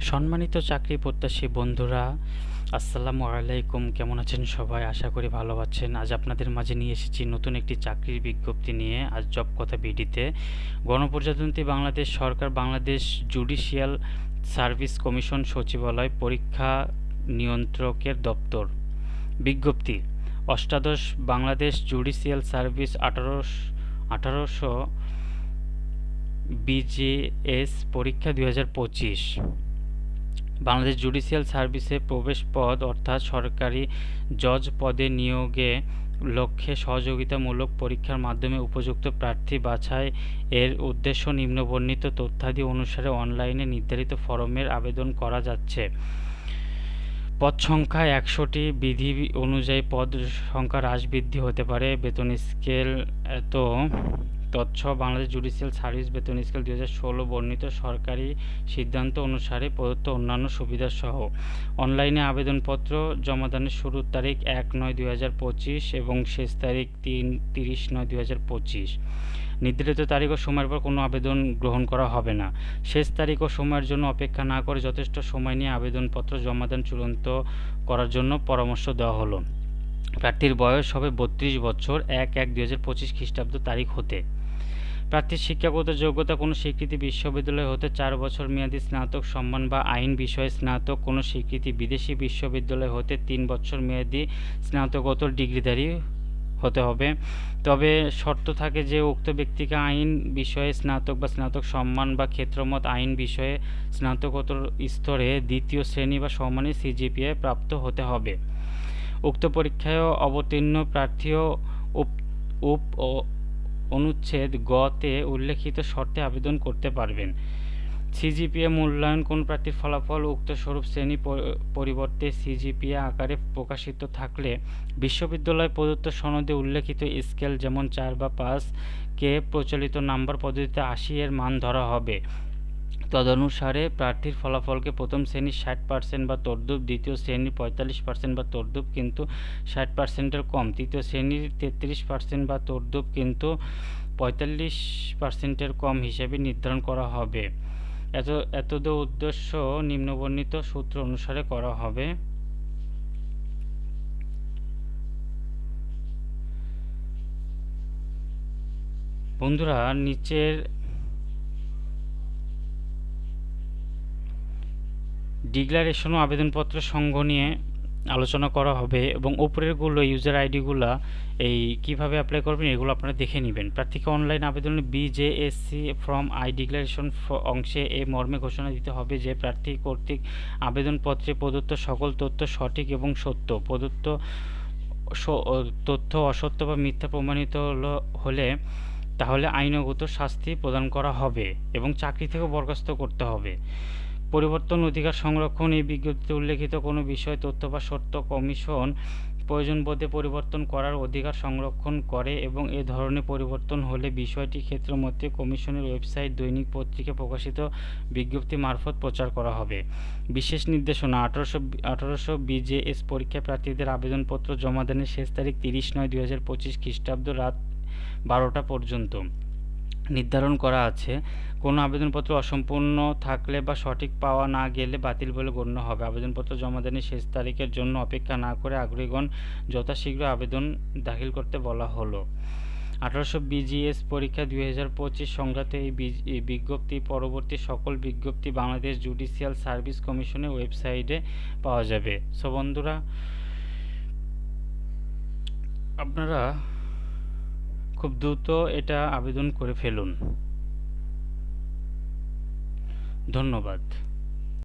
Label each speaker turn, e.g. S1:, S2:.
S1: সম্মানিত চাকরি প্রত্যাশী বন্ধুরা, আসসালামু আলাইকুম। কেমন আছেন সবাই? আশা করি ভালো আছেন। আজ আপনাদের মাঝে নিয়ে এসেছি নতুন একটি চাকরির বিজ্ঞপ্তি নিয়ে, আজ জব কথা বিডিতে। গণপ্রজাতন্ত্রী বাংলাদেশ সরকার, বাংলাদেশ জুডিশিয়াল সার্ভিস কমিশন সচিবালয় পরীক্ষা নিয়ন্ত্রকের দপ্তর। বিজ্ঞপ্তি, অষ্টাদশ বাংলাদেশ জুডিশিয়াল সার্ভিস আঠারোশ, আঠারোশো বিজেএস পরীক্ষা দুই হাজার পঁচিশ। বাংলাদেশ জুডিশিয়াল সার্ভিসে প্রবেশ পদ অর্থাৎ সরকারি জজ পদে নিয়োগে লক্ষ্যে সহযোগিতামূলক পরীক্ষার মাধ্যমে উপযুক্ত প্রার্থী বাছাই এর উদ্দেশ্য নিম্নবর্ণিত তথ্যাদি অনুসারে অনলাইনে নির্ধারিত ফরমের আবেদন করা যাচ্ছে। পদ সংখ্যা একশোটি, বিধি অনুযায়ী পদ সংখ্যা হ্রাস বৃদ্ধি হতে পারে। বেতন স্কেল এত তথ্য, বাংলাদেশ জুডিশিয়াল সার্ভিস বেতন স্কেল দুই হাজার ষোলো বর্ণিত সরকারি সিদ্ধান্ত অনুসারে প্রদত্ত অন্যান্য সুবিধা সহ। অনলাইনে আবেদনপত্র জমাদানের শুরুর তারিখ এক নয় দুই হাজার পঁচিশ এবং শেষ তারিখ তিন তিরিশ নয় দুই হাজার পঁচিশ। নির্ধারিত তারিখ ও সময়ের পর কোনো আবেদন গ্রহণ করা হবে না। শেষ তারিখ ও সময়ের জন্য অপেক্ষা না করে যথেষ্ট সময় নিয়ে আবেদনপত্র জমাদান চূড়ান্ত করার জন্য পরামর্শ দেওয়া হলো। প্রার্থীর বয়স হবে বত্রিশ বছর, এক এক দুই হাজার পঁচিশ খ্রিস্টাব্দ তারিখ হতে। প্রার্থীর শিক্ষাগত যোগ্যতা কোনো স্বীকৃতি বিশ্ববিদ্যালয় হতে চার বছর মেয়াদী স্নাতক সম্মান বা আইন বিষয়ে স্নাতক কোনো স্বীকৃতি বিদেশি বিশ্ববিদ্যালয় হতে তিন বছর মেয়াদী স্নাতকোত্তর ডিগ্রিধারী হতে হবে। তবে শর্ত থাকে যে উক্ত ব্যক্তিকে আইন বিষয়ে স্নাতক বা স্নাতক সম্মান বা ক্ষেত্রমত আইন বিষয়ে স্নাতকোত্তর স্তরে দ্বিতীয় শ্রেণি বা সমানের সিজিপিএ প্রাপ্ত হতে হবে। উক্ত পরীক্ষায় অবতীর্ণ প্রার্থীও উপ উপ গ তে উল্লেখিত শর্তে আবেদন করতে পারবেন। সিজিপিএ মূল্যায়ন কোন প্রার্থীর ফলাফল উক্ত স্বরূপ শ্রেণি পরিবর্তে সিজিপিএ আকারে প্রকাশিত থাকলে বিশ্ববিদ্যালয় প্রদত্ত সনদে উল্লেখিত স্কেল যেমন চার বা পাঁচ কে প্রচলিত নাম্বার পদ্ধতিতে আশি এর মান ধরা হবে। তদনুসারে প্রার্থীর ফলাফলকে প্রথম শ্রেণির ষাট পার্সেন্ট বা তর্দুপ, দ্বিতীয় শ্রেণির পঁয়তাল্লিশ পার্সেন্ট বা তর্দুপ কিন্তু ষাট পার্সেন্টের কম, তৃতীয় শ্রেণির তেত্রিশ পার্সেন্ট বা তর্দুপ কিন্তু পঁয়তাল্লিশ পার্সেন্টের কম হিসেবে নির্ধারণ করা হবে। এত, এতদ উদ্দেশ্য নিম্নবর্ণিত সূত্র অনুসারে করা হবে। বন্ধুরা, নিচের ডিক্লারেশন ও আবেদনপত্র সংগ্রহ নিয়ে আলোচনা করা হবে এবং উপরেরগুলো ইউজার আইডিগুলো এই কীভাবে অ্যাপ্লাই করবেন এগুলো আপনারা দেখে নেবেন। প্রার্থীকে অনলাইন আবেদনে বিজেএসসি ফ্রম আই ডিক্লারেশন অংশে এ মর্মে ঘোষণা দিতে হবে যে প্রার্থী কর্তৃক আবেদনপত্রে প্রদত্ত সকল তথ্য সঠিক এবং সত্য। প্রদত্ত তথ্য অসত্য বা মিথ্যা প্রমাণিত হলে তাহলে আইনগত শাস্তি প্রদান করা হবে এবং চাকরি থেকে বরখাস্ত করতে হবে। পরিবর্তন অধিকার সংরক্ষণ এই বিজ্ঞপ্তিতে উল্লেখিত কোনো বিষয়, তথ্য বা সত্য কমিশন প্রয়োজন বোধে পরিবর্তন করার অধিকার সংরক্ষণ করে এবং এ ধরনের পরিবর্তন হলে বিষয়টি ক্ষেত্র মধ্যে কমিশনের ওয়েবসাইট দৈনিক পত্রিকা প্রকাশিত বিজ্ঞপ্তি মারফত প্রচার করা হবে। বিশেষ নির্দেশনা, আঠারোশো আঠারোশো বিজেএস পরীক্ষা প্রার্থীদের আবেদনপত্র জমাদানের শেষ তারিখ তিরিশ নয় দুই হাজার পঁচিশ খ্রিস্টাব্দ রাত বারোটা পর্যন্ত। নির্ধারণ করা আছে। কোনো আবেদনপত্র অসম্পূর্ণ থাকলে বা সঠিক পাওয়া না গেলে বাতিল বলে গণ্য হবে। আবেদনপত্র জমাদানের শেষ তারিখের জন্য অপেক্ষা না করে আগ্রহীগণ যথাশীঘ্র আবেদন দাখিল করতে বলা হলো। আঠারোশো বিজিএস পরীক্ষা দুই হাজার পঁচিশ সংক্রান্ত এই বিজ্ঞপ্তি পরবর্তী সকল বিজ্ঞপ্তি বাংলাদেশ জুডিশিয়াল সার্ভিস কমিশনের ওয়েবসাইটে পাওয়া যাবে। সো বন্ধুরা, আপনারা খুব দ্রুত এটা আবেদন করে ফেলুন। ধন্যবাদ।